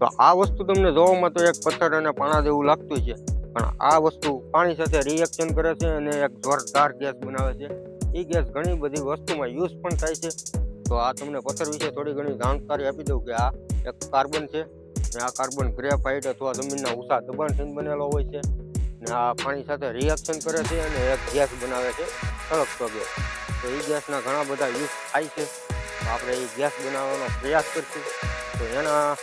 તો આ વસ્તુ તમને જોવામાં તો એક પથ્થર અને પાણા જેવું લાગતું છે. પણ આ વસ્તુ પાણી સાથે રિએક્શન કરે છે અને એક જોરદાર ગેસ બનાવે છે. એ ગેસ ઘણી બધી વસ્તુમાં યુઝ પણ થાય છે. તો આ તમને પથ્થર વિશે થોડી ઘણી જાણકારી આપી દઉં કે આ એક કાર્બન છે ને આ કાર્બન ગ્રેફાઇટ અથવા જમીનના ઊંચા દબાણથી બનેલો હોય છે. ને આ પાણી સાથે રિએક્શન કરે છે અને એક ગેસ બનાવે છે સળગતો ગેસ. તો એ ગેસના ઘણા બધા યુઝ થાય છે. આપણે એ ગેસ બનાવવાનો પ્રયાસ કરીશું. તો એના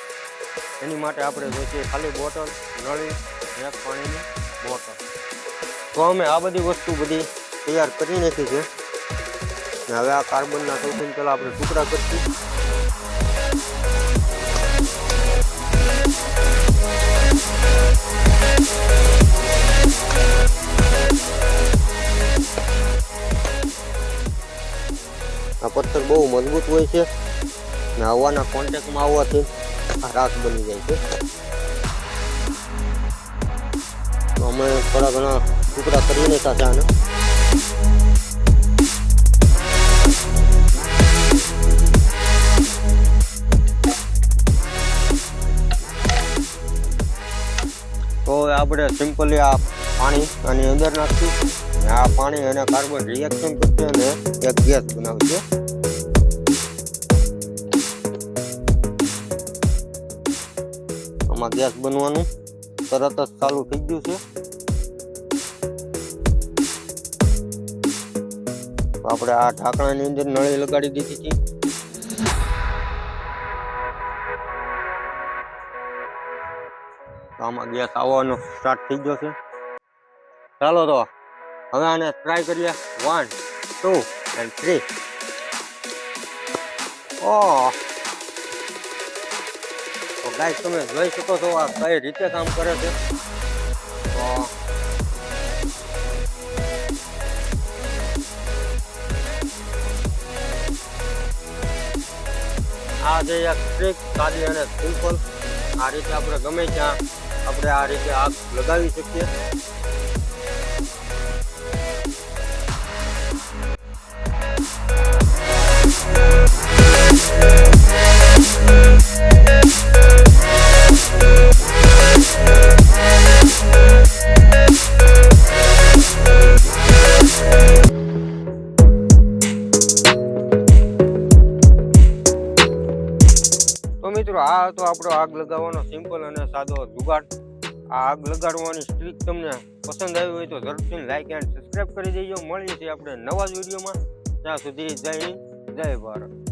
એની માટે આપણે જોઈએ ખાલી બોટલ, નળી અને પાણીની બોટલ. તો અમે આ બધી વસ્તુ બધી તૈયાર કરી નાખી છે. હવે આ કાર્બનના સૌથી પહેલાં આપણે ટુકડા કરીશું. આ પથ્થર બહુ મજબૂત હોય છે. ને હવાના કોન્ટેક્ટમાં આવવાથી રાખ બની જાય છે. અમે થોડા ઘણા ટુકડા કરી લેતા હતા તો આપણે સિમ્પલી આ પાણી આની અંદર નાખીશું. આ પાણી અને કાર્બન રિએક્શન કરશે અને એક ગેસ બનાવશે. આમાં ગેસ બનવાનું તરત જ ચાલુ થઈ ગયું છે. આપણે આ ઢાંકણાની અંદર નળી લગાડી દીધી હતી. આમાં ગેસ આવવાનો સ્ટાર્ટ થઈ ગયો છે. ચાલો તો હવે આને ટ્રાય કરીએ. One two and three oh તો ગાઈસ, તમે જોઈ શકો છો આ કઈ રીતે કામ કરે છે. આ જે એક ટ્રીક સાદી અને સિમ્પલ આ રીતે આપણે ગમે ત્યાં આપણે આ રીતે આગ લગાવી શકીએ. મિત્રો, આ હતો આપણો આગ લગાવવાનો સિમ્પલ અને સાદો જુગાડ. આ આગ લગાડવાની સ્ટ્રીક તમને પસંદ આવી હોય તો ઝડપથી લાઈક એન્ડ સબસ્ક્રાઈબ કરી દેજો. મળીએ છીએ આપણે નવા જ વિડીયોમાં. ત્યાં સુધી જય જય ભારત.